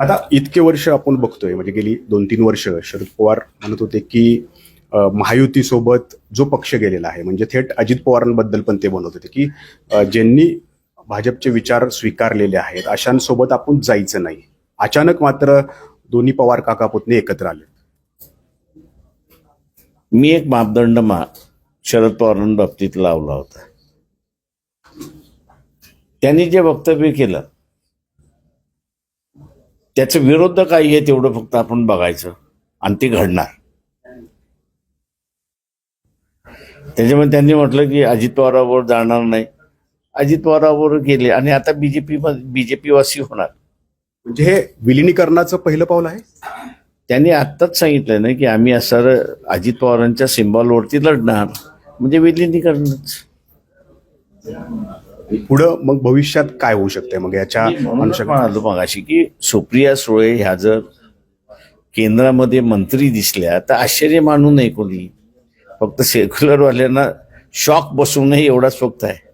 आता इतके वर्ष आपण बघतोय म्हणजे गेली दोन तीन वर्ष शरद पवार म्हणत होते की महायुतीसोबत जो पक्ष गेलेला आहे म्हणजे थेट अजित पवारांबद्दल पण ते म्हणत होते की ज्यांनी भाजपचे विचार स्वीकारलेले आहेत अशांसोबत आपण जायचं नाही. अचानक मात्र दोन्ही पवार काका पुतणे एकत्र आले. मी एक मापदंड मा शरद पवारांबाबतीत लावला होता. त्यांनी जे वक्तव्य केलं त्याचं विरोध काही आहे तेवढं फक्त आपण बघायचं. आणि ते घडणार. त्याच्यामुळे त्यांनी म्हटलं की अजित पवारावर जाणार नाही. अजित पवारावर गेले आणि आता बीजेपी बीजेपी वासी होणार. म्हणजे हे विलिनीकरणाचं पहिलं पाऊल आहे? त्यांनी आत्ताच सांगितलं ना की आम्ही असं अजित पवारांच्या सिम्बॉलवरती लढणार. म्हणजे विलिनीकरणच. पुढं मग भविष्यात काय होऊ शकते मग याच्या म्हणालो मगाशी की सुप्रिया सुळे ह्या जर केंद्रामध्ये मंत्री दिसल्या तर आश्चर्य मानू नये कोणी. फक्त सेक्युलरवाल्यांना शॉक बसू नये एवढाच फक्त आहे.